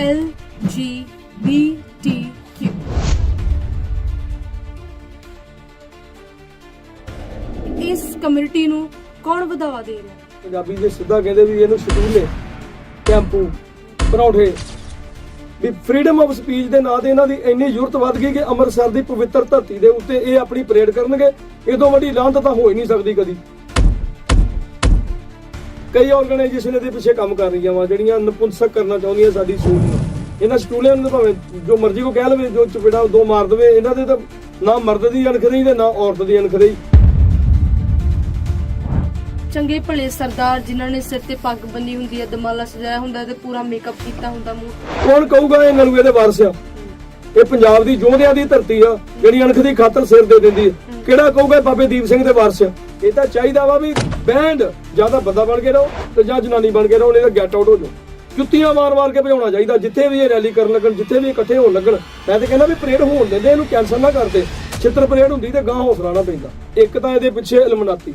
L G B T ਕਿਊ ਇਸ community ਨੂੰ ਕੌਣ ਵਧਾਵਾ ਦੇ ਰਿਹਾ? ਪੰਜਾਬੀ ਦੇ ਸਿੱਧਾ ਕਹਿੰਦੇ ਵੀ ਇਹਨੂੰ ਸ਼ਡੂਲੇ ਟੈਂਪੂ ਪਰੌਂਠੇ, ਵੀ ਫਰੀडम ਆਫ ਸਪੀਚ ਦੇ ਨਾਂ ਤੇ ਇਹਨਾਂ ਦੀ ਇੰਨੀ ਜ਼ਰੂਰਤ ਵੱਧ ਗਈ ਕਿ ਅੰਮ੍ਰਿਤਸਰ ਦੀ ਪਵਿੱਤਰ ਧਰਤੀ ਦੇ ਉੱਤੇ ਇਹ ਆਪਣੀ ਪਰੇਡ ਕਰਨਗੇ, ਇਹ ਤੋਂ ਵੱਡੀ ਲਾਂਤ ਤਾਂ ਹੋ ਹੀ ਨਹੀਂ ਸਕਦੀ ਕਦੀ। ਕਈ ਆਰਗੇਨਾਈਜੇਸ਼ਨ ਇਹਦੇ ਪਿੱਛੇ ਕੰਮ ਕਰ ਰਹੀਆਂ ਵਾ ਜਿਹੜੀਆਂ ਨਪੁੰਸਕ ਕਰਨਾ ਚਾਹੁੰਦੀਆਂ ਸਾਡੀ ਸੋਚ ਨੂੰ। ਇਹਨਾਂ ਸਟੂਡੈਂਟ ਨੂੰ ਭਾਵੇਂ ਜੋ ਮਰਜ਼ੀ ਕੋ ਕਹਿ ਲਵੇ ਜੋ ਚਪੇੜਾ ਦੋ ਮਾਰ ਦੇਵੇ ਇਹਨਾਂ ਦੇ ਤਾਂ ਨਾ ਮਰਦ ਦੀ ਅਣਖ ਰਹੀ ਤੇ ਨਾ ਔਰਤ ਦੀ ਅਣਖ ਰਹੀ। ਚੰਗੇ ਭਲੇ ਸਰਦਾਰ ਜਿਨ੍ਹਾਂ ਨੇ ਸਿਰ ਤੇ ਪੱਗ ਬੰਨੀ ਹੁੰਦੀ ਹੈ ਦਮਾਲਾ ਸਜਾਇਆ ਹੁੰਦਾ ਤੇ ਪੂਰਾ ਮੇਕਅਪ ਕੀਤਾ ਹੁੰਦਾ ਮੂੰਹ। ਕੌਣ ਕਹੂਗਾ ਇਹਨਾਂ ਨੂੰ ਇਹਦੇ ਵਾਰਸ ਆ? ਇਹ ਪੰਜਾਬ ਦੀ ਜੋਧਿਆਂ ਦੀ ਧਰਤੀ ਆ ਜਿਹੜੀ ਅਣਖ ਦੀ ਖਾਤਰ ਸਿਰ ਦੇ ਦਿੰਦੀ ਹੈ ਕਿਹੜਾ ਕਹੂਗਾ ਬਾਬੇ ਦੀਪ ਸਿੰਘ ਦੇ ਵਾਰਸ? ਇਹ ਤਾਂ ਚਾਹੀਦਾ ਵਾ ਵੀ ਬੈਂਡ ਜਾਂ ਤਾਂ ਬੰਦਾ ਬਣ ਕੇ ਰਹੋ ਤੇ ਜਾਂ ਜਨਾਨੀ ਬਣ ਕੇ ਰਹੋ, ਨਹੀਂ ਤਾਂ ਗੈਟ ਆਊਟ ਹੋ ਜਾਓ। ਜੁੱਤੀਆਂ ਮਾਰ-ਮਾਰ ਕੇ ਭਜਾਉਣਾ ਚਾਹੀਦਾ, ਜਿੱਥੇ ਵੀ ਇਹ ਰੈਲੀ ਕਰਨ ਲੱਗਣ, ਜਿੱਥੇ ਵੀ ਇਕੱਠੇ ਹੋਣ ਲੱਗਣ। ਮੈਂ ਤੇ ਕਹਿੰਦਾ ਵੀ ਪਰੇਡ ਹੋਣ ਦਿੰਦੇ, ਇਹਨੂੰ ਕੈਂਸਲ ਨਾ ਕਰਦੇ। ਛਿੱਤਰ ਪਰੇਡ ਹੁੰਦੀ ਤੇ ਗਾਂ ਹੌਸਲਾ ਨਾ ਪੈਂਦਾ ਇੱਕ ਤਾਂ ਇਹਦੇ ਪਿੱਛੇ ਇਲਮਨਾਤੀ